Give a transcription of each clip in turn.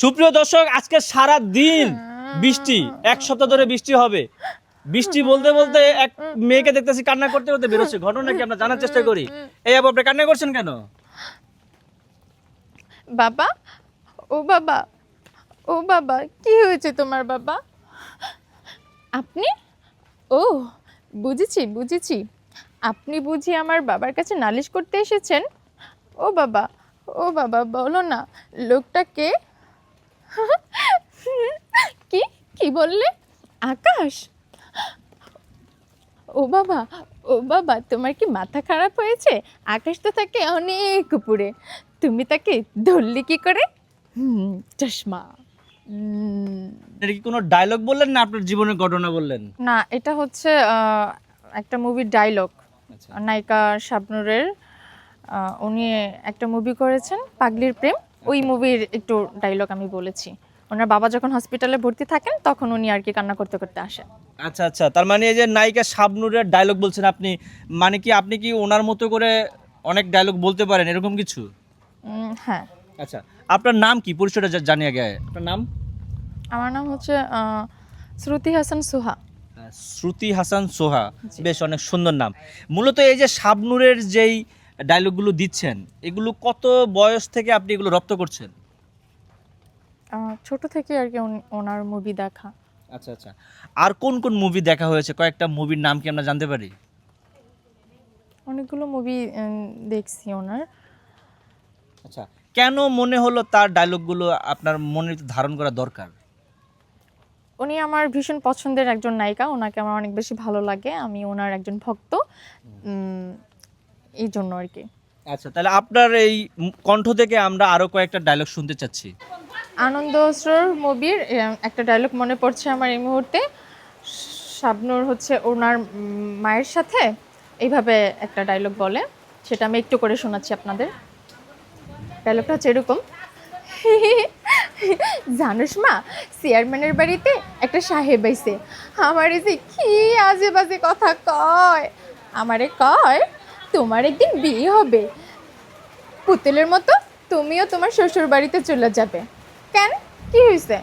সুপ্রিয় দর্শক আজকে সারা দিন বৃষ্টি এক সপ্তাহ ধরে বৃষ্টি হবে। বৃষ্টি বলতে বলতে এক মেয়েকে দেখতেছি কান্না করতে করতে বেরোচ্ছে। ঘটনা কি আমরা জানার চেষ্টা করি? এই আপু আপনি কান্না করছেন কেন? বাবা ও বাবা ও বাবা কি হয়েছে তোমার বাবা? আপনি? ও বুঝেছি বুঝেছি। আপনি বুঝি আমার বাবার কাছে নালিশ করতে এসেছেন? ও বাবা ও বাবা বলো না লোকটা কে কি কি বললে? আকাশ? ও বাবা ও বাবা তোমার কি মাথা খারাপ হয়েছে? আকাশ তো থাকে অনেক উপরে। তুমি তাকে ধরলে কি করে? চশমা। এটা কি কোনো ডায়লগ বললেন না আপনার জীবনের ঘটনা বললেন? না এটা হচ্ছে একটা মুভির ডায়লগ আচ্ছা। নায়িকা শাবনুরের উনি একটা মুভি করেছেন পাগলির প্রেম। ওই মুভির একটু ডায়লগ আমি বলেছি। ওনার বাবা যখন হসপিটালে ভর্তি থাকেন তখন উনি আর কি কান্না করতে করতে আসেন। আচ্ছা আচ্ছা। তার মানে এই যে নায়িকা শাবনুরের ডায়লগ বলছেন আপনি মানে কি আপনি কি ওনার মতো করে অনেক ডায়লগ বলতে পারেন এরকম কিছু? হ্যাঁ। আচ্ছা আপনার নাম কি? পরিচয়টা জা- জানিয়ে গে আপনার নাম? আমার নাম হচ্ছে শ্রুতি হাসান সোহা। শ্রুতি হাসান সোহা। বেশ অনেক সুন্দর নাম। মূলত এই যে শাবনুরের যেই ডায়লগগুলো দিচ্ছেন এগুলো কত বয়স থেকে আপনি এগুলো রপ্ত করছেন? ছোট থেকে আর কি ওনার মুভি দেখা। আচ্ছা আচ্ছা। আর কোন কোন মুভি দেখা হয়েছে? কয়েকটা মুভির নাম কি আমরা জানতে পারি? অনেকগুলো মুভি দেখছি ওনার। আচ্ছা কেন মনে হলো তার ডায়লগগুলো আপনার মনে ধারণ করা দরকার? উনি আমার ভীষণ পছন্দের একজন নায়িকা ওনাকে আমার অনেক বেশি ভালো লাগে আমি ওনার একজন ভক্ত। এই জন্য আর কি। আচ্ছা তাহলে আপনার এই কণ্ঠ থেকে আমরা আরও কয়েকটা ডায়লগ শুনতে চাচ্ছি। আনন্দ অশ্রুর মুভির একটা ডায়লগ মনে পড়ছে আমার এই মুহূর্তে। শাবনুর হচ্ছে ওনার মায়ের সাথে, এইভাবে একটা ডায়লগ বলে। সেটা আমি একটু করে শোনাচ্ছি আপনাদের। ডায়লগটা হচ্ছে এরকম। জানোস মা চেয়ারম্যানের বাড়িতে একটা সাহেব আইছে। আমারে যে কি আজে বাজে কথা কয়? আমারে কয়, তোমার একদিন বিয়ে হবে। পুতুলের মতো তুমিও তোমার শ্বশুর বাড়িতে চলে যাবে। কেন? কি হয়েছে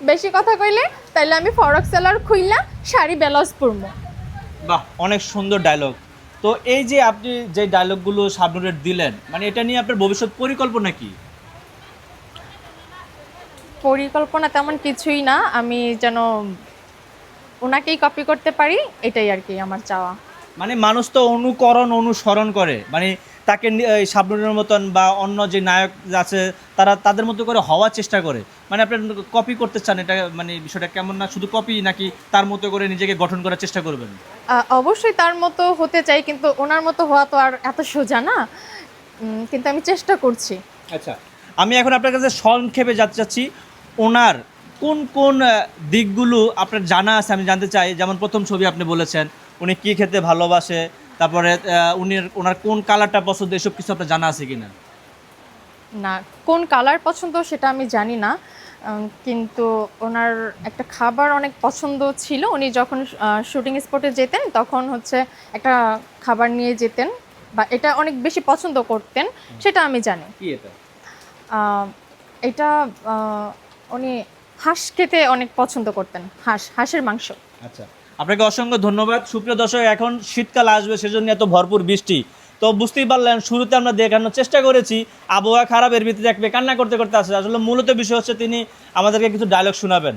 বেশি কথা কইলে তাইলে আমি ফরক সেলার খুইলা শাড়ি ব্লাউজ পরবো বাহ অনেক সুন্দর ডায়লগ তো এই যে আপনি যে ডায়লগগুলো শাবনুরের দিলেন মানে এটা নিয়ে আপনার ভবিষ্যৎ পরিকল্পনা কি? পরিকল্পনা তেমন কিছুই না আমি যেন ওনাকেই কপি করতে পারি এটাই আর কি আমার চাওয়া। মানে মানুষ তো অনুকরণ অনুসরণ করে। মানে তাকে নি- মতন বা অন্য যে নায়ক আছে তারা তাদের মতো করে হওয়ার চেষ্টা করে। মানে আপনি কপি করতে চান এটা মানে বিষয়টা কেমন না? শুধু কপি নাকি তার মতো করে নিজেকে গঠন করার চেষ্টা করবেন? অবশ্যই তার মতো হতে চাই কিন্তু ওনার মতো হওয়া তো আর এত সোজা না। কিন্তু আমি চেষ্টা করছি। আচ্ছা আমি এখন আপনার কাছে সংক্ষেপে জানতে চাচ্ছি ওনার কোন কোন দিকগুলো আপনার জানা আছে আমি জানতে চাই? যেমন প্রথম ছবি আপনি বলেছেন উনি কি খেতে ভালোবাসে তারপরে উনি ওনার কোন কালারটা পছন্দ এসব কিছু আপনার জানা আছে কিনা? না না কোন কালার পছন্দ সেটা আমি জানি না কিন্তু ওনার একটা খাবার অনেক পছন্দ ছিল। উনি যখন শুটিং স্পটে যেতেন তখন হচ্ছে একটা খাবার নিয়ে যেতেন বা এটা অনেক বেশি পছন্দ করতেন সেটা আমি জানি। কি এটা? এটা উনি হাঁস খেতে অনেক পছন্দ করতেন হাঁস হাঁসের মাংস। আচ্ছা। আপনাকে অসংখ্য ধন্যবাদ। সুপ্রিয় দর্শক, এখন শীতকাল আসবে, সেজন্য এত ভরপুর বৃষ্টি। তো বুঝতেই পারলেন, শুরুতে আমরা দেখানোর চেষ্টা করেছি, আবহাওয়া খারাপের ভিত্তিতে এক কান্না করতে করতে আসে আসলে মূলত বিষয় হচ্ছে তিনি আমাদেরকে কিছু ডায়লগ শোনাবেন।